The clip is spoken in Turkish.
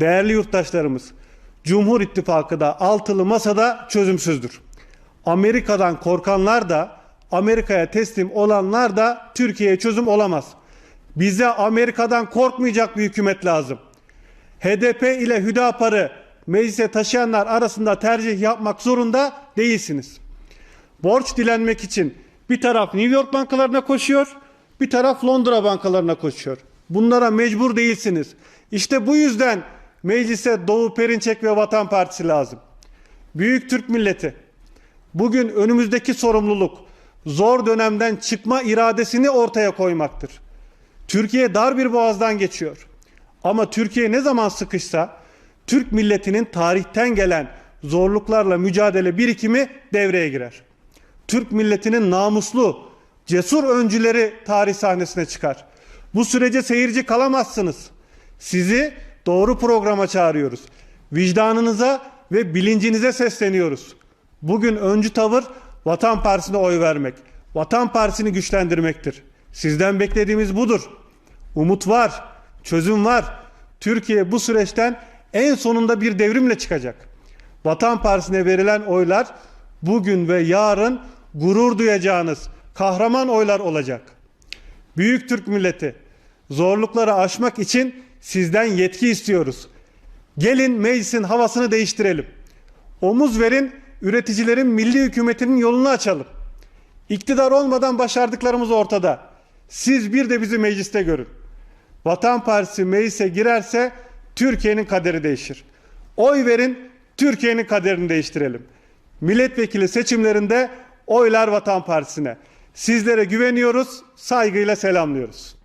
Değerli yurttaşlarımız, Cumhur İttifakı da altılı masada çözümsüzdür. Amerika'dan korkanlar da Amerika'ya teslim olanlar da Türkiye'ye çözüm olamaz. Bize Amerika'dan korkmayacak bir hükümet lazım. HDP ile Hüdapar'ı meclise taşıyanlar arasında tercih yapmak zorunda değilsiniz. Borç dilenmek için bir taraf New York bankalarına koşuyor, bir taraf Londra bankalarına koşuyor. Bunlara mecbur değilsiniz. İşte bu yüzden meclise Doğu Perinçek ve Vatan Partisi lazım. Büyük Türk milleti bugün önümüzdeki sorumluluk zor dönemden çıkma iradesini ortaya koymaktır. Türkiye dar bir boğazdan geçiyor. Ama Türkiye ne zaman sıkışsa Türk milletinin tarihten gelen zorluklarla mücadele birikimi devreye girer. Türk milletinin namuslu, cesur öncüleri tarih sahnesine çıkar. Bu sürece seyirci kalamazsınız. Sizi doğru programa çağırıyoruz. Vicdanınıza ve bilincinize sesleniyoruz. Bugün öncü tavır Vatan Partisi'ne oy vermek. Vatan Partisi'ni güçlendirmektir. Sizden beklediğimiz budur. Umut var, çözüm var. Türkiye bu süreçten en sonunda bir devrimle çıkacak. Vatan Partisi'ne verilen oylar bugün ve yarın gurur duyacağınız kahraman oylar olacak. Büyük Türk milleti zorlukları aşmak için sizden yetki istiyoruz. Gelin meclisin havasını değiştirelim. Omuz verin, üreticilerin milli hükümetinin yolunu açalım. İktidar olmadan başardıklarımız ortada. Siz bir de bizi mecliste görün. Vatan Partisi meclise girerse Türkiye'nin kaderi değişir. Oy verin, Türkiye'nin kaderini değiştirelim. Milletvekili seçimlerinde oylar Vatan Partisi'ne. Sizlere güveniyoruz, saygıyla selamlıyoruz.